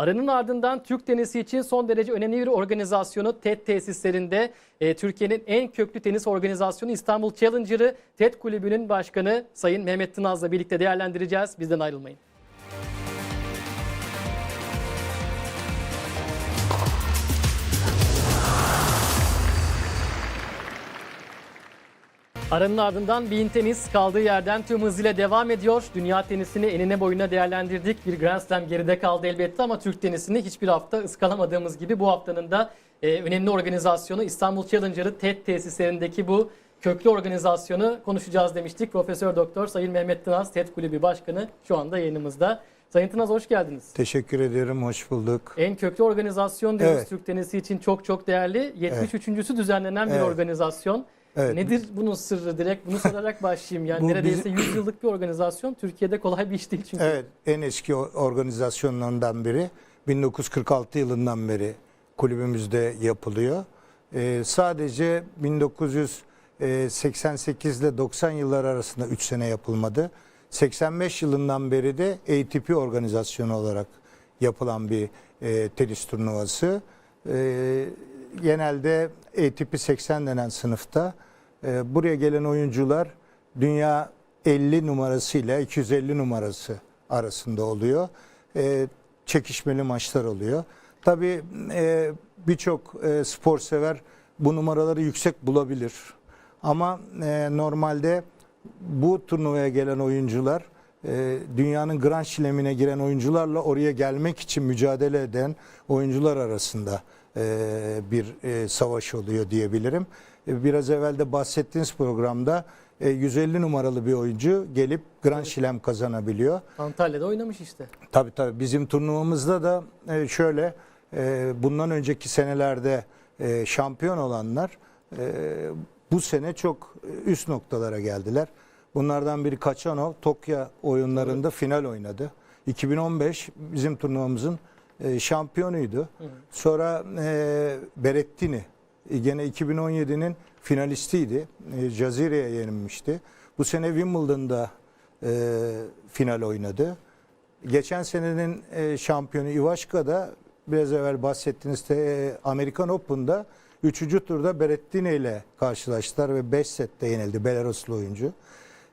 Aranın ardından Türk tenisi için son derece önemli bir organizasyonu TED tesislerinde e, Türkiye'nin en köklü tenis organizasyonu İstanbul Challenger'ı TED Kulübü'nün başkanı Sayın Mehmet Tınaz'la birlikte değerlendireceğiz. Bizden ayrılmayın. Aranın ardından Bein Tenis kaldığı yerden tüm hızıyla devam ediyor. Dünya tenisini enine boyuna değerlendirdik. Bir Grand Slam geride kaldı elbette ama Türk tenisini hiçbir hafta ıskalamadığımız gibi bu haftanın da e, önemli organizasyonu İstanbul Challenger'ı TED tesislerindeki bu köklü organizasyonu konuşacağız demiştik. Profesör Doktor Sayın Mehmet Tınaz TED Kulübü Başkanı şu anda yayınımızda. Sayın Tınaz hoş geldiniz. Teşekkür ederim, hoş bulduk. En köklü organizasyon diyoruz Evet. Türk tenisi için çok çok değerli. 73.sü düzenlenen bir Evet. organizasyon. Evet. Nedir bunun sırrı? Direkt bunu sorarak başlayayım. Yani Bu neredeyse bizim- 100 yıllık bir organizasyon. Türkiye'de kolay bir iş değil çünkü. Evet, en eski organizasyonlarından biri 1946 yılından beri kulübümüzde yapılıyor. Ee, sadece 1988 ile 90 yıllar arasında 3 sene yapılmadı. 85 yılından beri de ATP organizasyonu olarak yapılan bir e, tenis turnuvası. Ee, genelde ATP 80 denen sınıfta e, buraya gelen oyuncular dünya 50 numarasıyla 250 numarası arasında oluyor. E, çekişmeli maçlar oluyor. Tabii e, birçok e, spor sever bu numaraları yüksek bulabilir. Ama e, normalde bu turnuvaya gelen oyuncular e, dünyanın Grand Slam'ine giren oyuncularla oraya gelmek için mücadele eden oyuncular arasında e, bir e, savaş oluyor diyebilirim. E, Biraz evvel de bahsettiğiniz programda e, 150 numaralı bir oyuncu gelip Grand Slam kazanabiliyor. Antalya'da oynamış işte. Tabii tabii bizim turnuvamızda da e, şöyle e, bundan önceki senelerde e, şampiyon olanlar e, bu sene çok üst noktalara geldiler. Bunlardan biri Kaçanov Tokyo oyunlarında final oynadı. 2015 bizim turnuvamızın e, şampiyonuydu. Sonra e, Berettini e, gene 2017'nin finalistiydi. E, Jazire'ye yenilmişti. Bu sene Wimbledon'da e, final oynadı. Geçen senenin e, şampiyonu Ivaşka da biraz evvel bahsettiğiniz Amerikan Open'da 3. turda Berrettini ile karşılaştılar ve 5 sette yenildi Belaruslu oyuncu.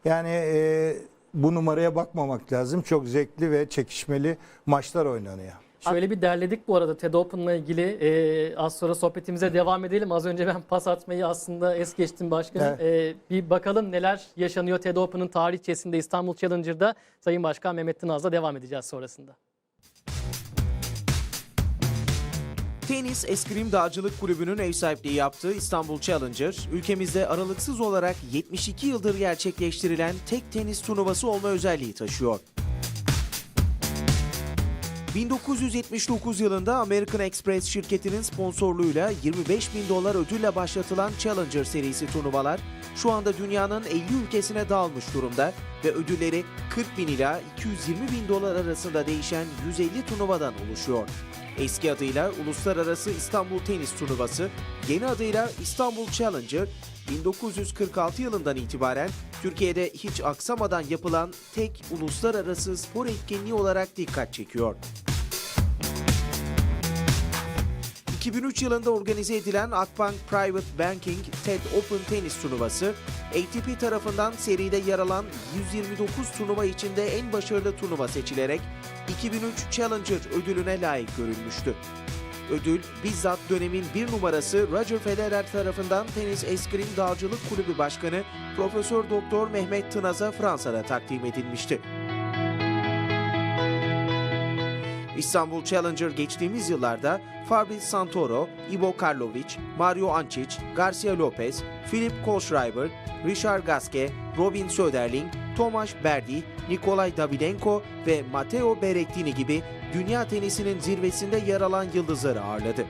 Yani e, bu numaraya bakmamak lazım. Çok zevkli ve çekişmeli maçlar oynanıyor. Şöyle bir derledik bu arada TED Open'la ilgili. Ee, az sonra sohbetimize devam edelim. Az önce ben pas atmayı aslında es geçtim başkanım. Ee, bir bakalım neler yaşanıyor TED Open'ın tarihçesinde İstanbul Challenger'da. Sayın Başkan Mehmet Tınaz'la devam edeceğiz sonrasında. Tenis Eskrim Dağcılık Kulübü'nün ev sahipliği yaptığı İstanbul Challenger, ülkemizde aralıksız olarak 72 yıldır gerçekleştirilen tek tenis turnuvası olma özelliği taşıyor. 1979 yılında American Express şirketinin sponsorluğuyla 25 bin dolar ödülle başlatılan Challenger serisi turnuvalar şu anda dünyanın 50 ülkesine dağılmış durumda ve ödülleri 40 bin ila 220 bin dolar arasında değişen 150 turnuvadan oluşuyor. Eski adıyla Uluslararası İstanbul Tenis Turnuvası, yeni adıyla İstanbul Challenger, 1946 yılından itibaren Türkiye'de hiç aksamadan yapılan tek uluslararası spor etkinliği olarak dikkat çekiyor. 2003 yılında organize edilen Akbank Private Banking TED Open Tenis Turnuvası, ATP tarafından seride yer alan 129 turnuva içinde en başarılı turnuva seçilerek 2003 Challenger ödülüne layık görülmüştü. Ödül bizzat dönemin bir numarası Roger Federer tarafından Tenis Eskrim Dağcılık Kulübü Başkanı Profesör Doktor Mehmet Tınaz'a Fransa'da takdim edilmişti. İstanbul Challenger geçtiğimiz yıllarda Fabrice Santoro, Ivo Karlovic, Mario Ancic, Garcia Lopez, Filip Kohlschreiber, Richard Gasquet, Robin Söderling, Tomasz Berdi, Nikolay Davidenko ve Matteo Berrettini gibi dünya tenisinin zirvesinde yer alan yıldızları ağırladı.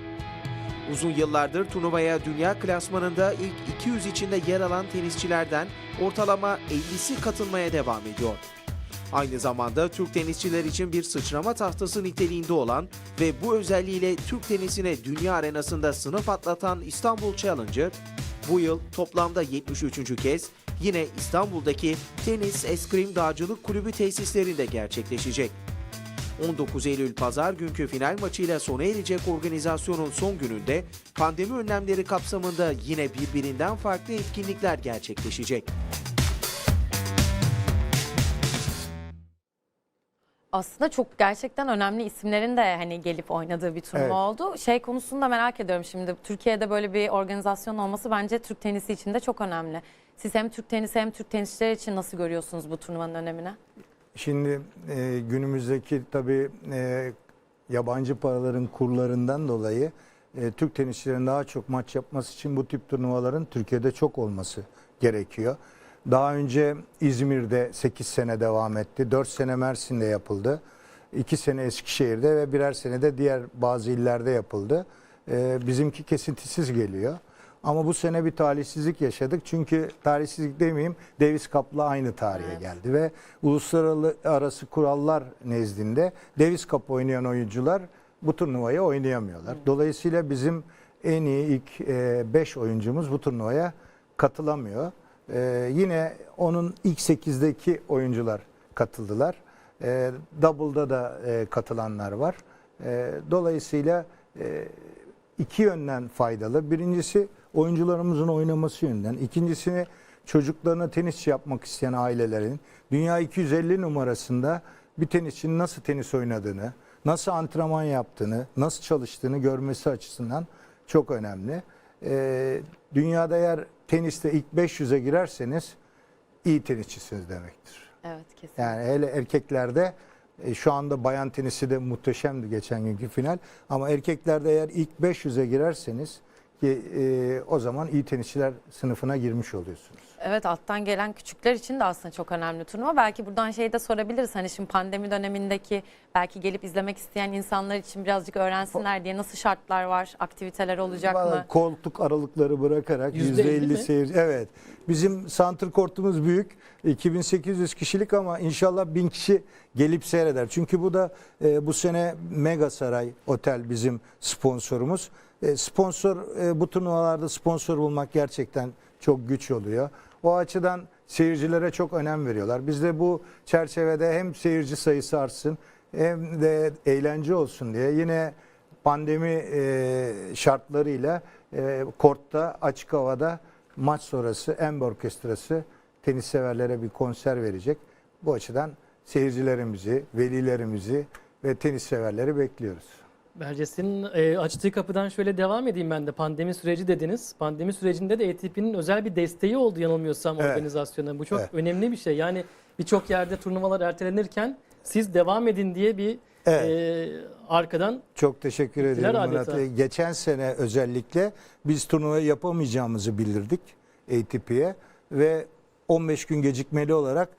Uzun yıllardır turnuvaya dünya klasmanında ilk 200 içinde yer alan tenisçilerden ortalama 50'si katılmaya devam ediyor. Aynı zamanda Türk tenisçiler için bir sıçrama tahtası niteliğinde olan ve bu özelliğiyle Türk tenisine dünya arenasında sınıf atlatan İstanbul Challenger, bu yıl toplamda 73. kez yine İstanbul'daki Tenis Eskrim Dağcılık Kulübü tesislerinde gerçekleşecek. 19 Eylül pazar günkü final maçıyla sona erecek organizasyonun son gününde pandemi önlemleri kapsamında yine birbirinden farklı etkinlikler gerçekleşecek. Aslında çok gerçekten önemli isimlerin de hani gelip oynadığı bir turnuva Evet. oldu. Şey konusunu da merak ediyorum şimdi. Türkiye'de böyle bir organizasyon olması bence Türk tenisi için de çok önemli. Siz hem Türk tenisi hem Türk tenisçiler için nasıl görüyorsunuz bu turnuvanın önemini? Şimdi e, günümüzdeki tabii e, yabancı paraların kurlarından dolayı e, Türk tenisçilerin daha çok maç yapması için bu tip turnuvaların Türkiye'de çok olması gerekiyor. Daha önce İzmir'de 8 sene devam etti. 4 sene Mersin'de yapıldı. 2 sene Eskişehir'de ve birer sene de diğer bazı illerde yapıldı. E, bizimki kesintisiz geliyor. Ama bu sene bir talihsizlik yaşadık. Çünkü talihsizlik demeyeyim Davis Cup'la aynı tarihe Evet. geldi ve uluslararası kurallar nezdinde Davis Cup oynayan oyuncular bu turnuvayı oynayamıyorlar. Dolayısıyla bizim en iyi ilk 5 oyuncumuz bu turnuvaya katılamıyor. E, yine onun ilk 8'deki oyuncular katıldılar. E, Double'da da e, katılanlar var. E, dolayısıyla e, iki yönden faydalı. Birincisi oyuncularımızın oynaması yönden. İkincisini çocuklarına tenisçi yapmak isteyen ailelerin Dünya 250 numarasında bir tenisçinin nasıl tenis oynadığını, nasıl antrenman yaptığını, nasıl çalıştığını görmesi açısından çok önemli. Ee, dünyada eğer teniste ilk 500'e girerseniz iyi tenisçisiniz demektir. Evet kesin. Yani hele erkeklerde e, şu anda bayan tenisi de muhteşemdi geçen günkü final. Ama erkeklerde eğer ilk 500'e girerseniz ki e, o zaman iyi tenisçiler sınıfına girmiş oluyorsunuz. Evet alttan gelen küçükler için de aslında çok önemli turnuva. Belki buradan şeyi de sorabiliriz. Hani şimdi pandemi dönemindeki belki gelip izlemek isteyen insanlar için birazcık öğrensinler diye nasıl şartlar var, aktiviteler olacak Vallahi mı? Koltuk aralıkları bırakarak Yüzde elli %50 mi? seyirci. Evet. Bizim center kortumuz büyük. 2800 kişilik ama inşallah 1000 kişi gelip seyreder. Çünkü bu da e, bu sene Mega Saray Otel bizim sponsorumuz. E, sponsor e, bu turnuvalarda sponsor bulmak gerçekten çok güç oluyor. O açıdan seyircilere çok önem veriyorlar. Biz de bu çerçevede hem seyirci sayısı artsın hem de eğlence olsun diye yine pandemi e, şartlarıyla kortta açık havada maç sonrası Ember Orkestrası tenis severlere bir konser verecek. Bu açıdan seyircilerimizi, velilerimizi ve tenis severleri bekliyoruz. Berces'in e, açtığı kapıdan şöyle devam edeyim ben de. Pandemi süreci dediniz. Pandemi sürecinde de ATP'nin özel bir desteği oldu yanılmıyorsam Evet. organizasyona. Bu çok Evet. önemli bir şey. Yani birçok yerde turnuvalar ertelenirken siz devam edin diye bir Evet. e, arkadan Çok teşekkür ederim Murat. Geçen sene özellikle biz turnuvayı yapamayacağımızı bildirdik ATP'ye ve 15 gün gecikmeli olarak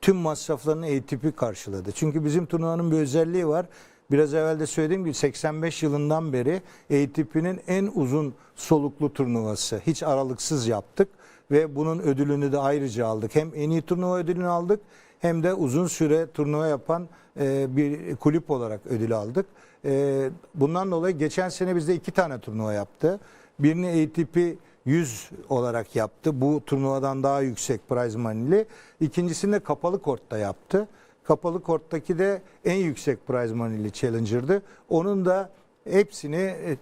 tüm masraflarını ATP karşıladı. Çünkü bizim turnuvanın bir özelliği var. Biraz evvel de söylediğim gibi 85 yılından beri ATP'nin en uzun soluklu turnuvası. Hiç aralıksız yaptık ve bunun ödülünü de ayrıca aldık. Hem en iyi turnuva ödülünü aldık hem de uzun süre turnuva yapan e, bir kulüp olarak ödül aldık. E, bundan dolayı geçen sene bizde iki tane turnuva yaptı. Birini ATP 100 olarak yaptı. Bu turnuvadan daha yüksek prize money'li. İkincisini de kapalı kortta yaptı. Kapalı korttaki de en yüksek prize money'li challenger'dı. Onun da hepsini e,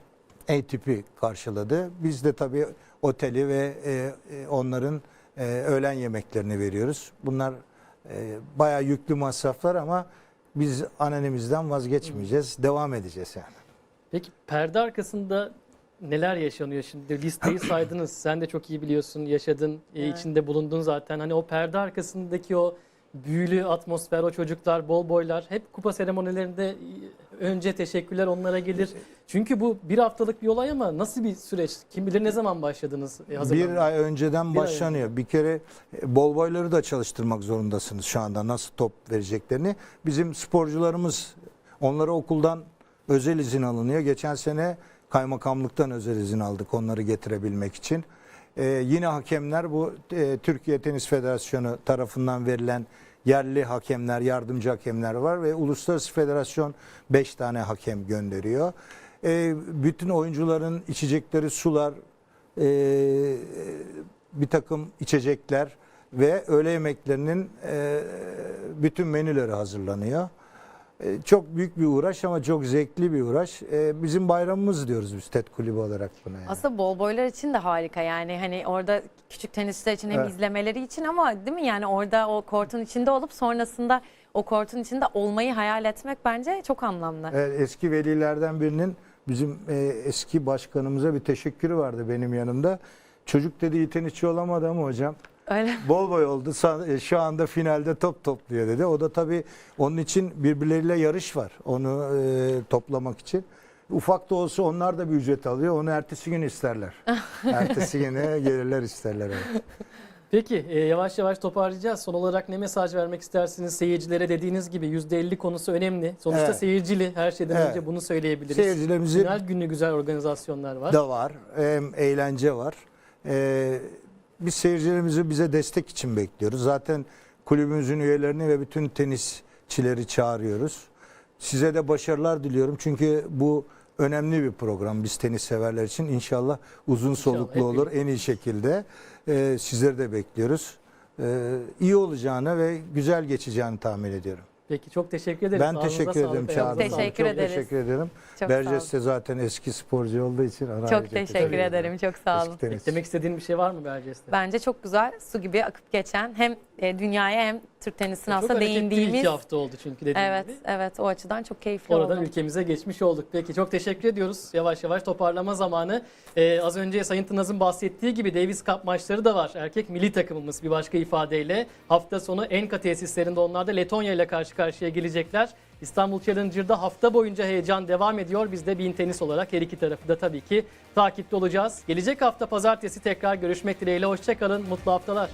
ATP karşıladı. Biz de tabii oteli ve e, e, onların e, öğlen yemeklerini veriyoruz. Bunlar e, bayağı yüklü masraflar ama biz ananemizden vazgeçmeyeceğiz. Devam edeceğiz yani. Peki perde arkasında neler yaşanıyor şimdi? Listeyi saydınız. Sen de çok iyi biliyorsun. Yaşadın, e, Evet. içinde bulundun zaten. Hani o perde arkasındaki o büyülü atmosfer, o çocuklar, bol boylar hep kupa seremonilerinde önce teşekkürler onlara gelir. Çünkü bu bir haftalık bir olay ama nasıl bir süreç? Kim bilir ne zaman başladınız e, Bir ay önceden Bir ay başlanıyor. Bir kere e, bol boyları da çalıştırmak zorundasınız şu anda nasıl top vereceklerini. Bizim sporcularımız onlara okuldan özel izin alınıyor. Geçen sene kaymakamlıktan özel izin aldık onları getirebilmek için. Ee, yine hakemler bu e, Türkiye Tenis Federasyonu tarafından verilen yerli hakemler, yardımcı hakemler var ve Uluslararası Federasyon 5 tane hakem gönderiyor. Ee, bütün oyuncuların içecekleri sular, e, bir takım içecekler ve öğle yemeklerinin e, bütün menüleri hazırlanıyor. E, Çok büyük bir uğraş ama çok zevkli bir uğraş. E, Bizim bayramımız diyoruz biz TED Kulübü olarak buna. Yani. Aslında bol boylar için de harika yani hani orada küçük tenisçiler için hem Evet. izlemeleri için ama değil mi yani orada o kortun içinde olup sonrasında o kortun içinde olmayı hayal etmek bence çok anlamlı. Evet, eski velilerden birinin bizim e, eski başkanımıza bir teşekkürü vardı benim yanımda. Çocuk dedi iyi tenisçi olamadı ama hocam Öyle. bol boy oldu. E, Şu anda finalde top topluyor dedi. O da tabii onun için birbirleriyle yarış var. Onu e, toplamak için. Ufak da olsa onlar da bir ücret alıyor. Onu ertesi gün isterler. ertesi güne gelirler isterler. evet. Peki e, yavaş yavaş toparlayacağız. Son olarak ne mesaj vermek istersiniz seyircilere dediğiniz gibi %50 konusu önemli. Sonuçta Evet. seyircili her şeyden Evet. önce bunu söyleyebiliriz. Seyircilerimizi Final günü güzel organizasyonlar var. da var. Hem eğlence var. Ee, biz seyircilerimizi bize destek için bekliyoruz. Zaten kulübümüzün üyelerini ve bütün tenisçileri çağırıyoruz. Size de başarılar diliyorum. Çünkü bu önemli bir program biz tenis severler için. İnşallah uzun soluklu hep olur en iyi şekilde. Ee, sizleri de bekliyoruz. Ee, iyi olacağını ve güzel geçeceğini tahmin ediyorum. Peki çok teşekkür ederiz. Ben Sağlığınıza teşekkür ederim için. Teşekkür Çok ederiz. teşekkür ederim. Çok sağ Berces olun. de zaten eski sporcu olduğu için. ona Çok teşekkür ederim. Çok sağ olun. Eski tenisçi. Eklemek istediğin bir şey var mı Berces'te? Bence çok güzel su gibi akıp geçen hem e, dünyaya hem Türk tenisine Çok aslında değindiğimiz. iki hafta oldu çünkü dediğim Evet, gibi. evet o açıdan çok keyifli Oradan oldu. ülkemize geçmiş olduk. Peki çok teşekkür ediyoruz. Yavaş yavaş toparlama zamanı. Ee, az önce Sayın Tınaz'ın bahsettiği gibi Davis Cup maçları da var. Erkek milli takımımız bir başka ifadeyle. Hafta sonu Enka tesislerinde onlar da Letonya ile karşı karşıya gelecekler. İstanbul Challenger'da hafta boyunca heyecan devam ediyor. Biz de Bein Tenis olarak her iki tarafı da tabii ki takipte olacağız. Gelecek hafta pazartesi tekrar görüşmek dileğiyle. Hoşçakalın, mutlu haftalar.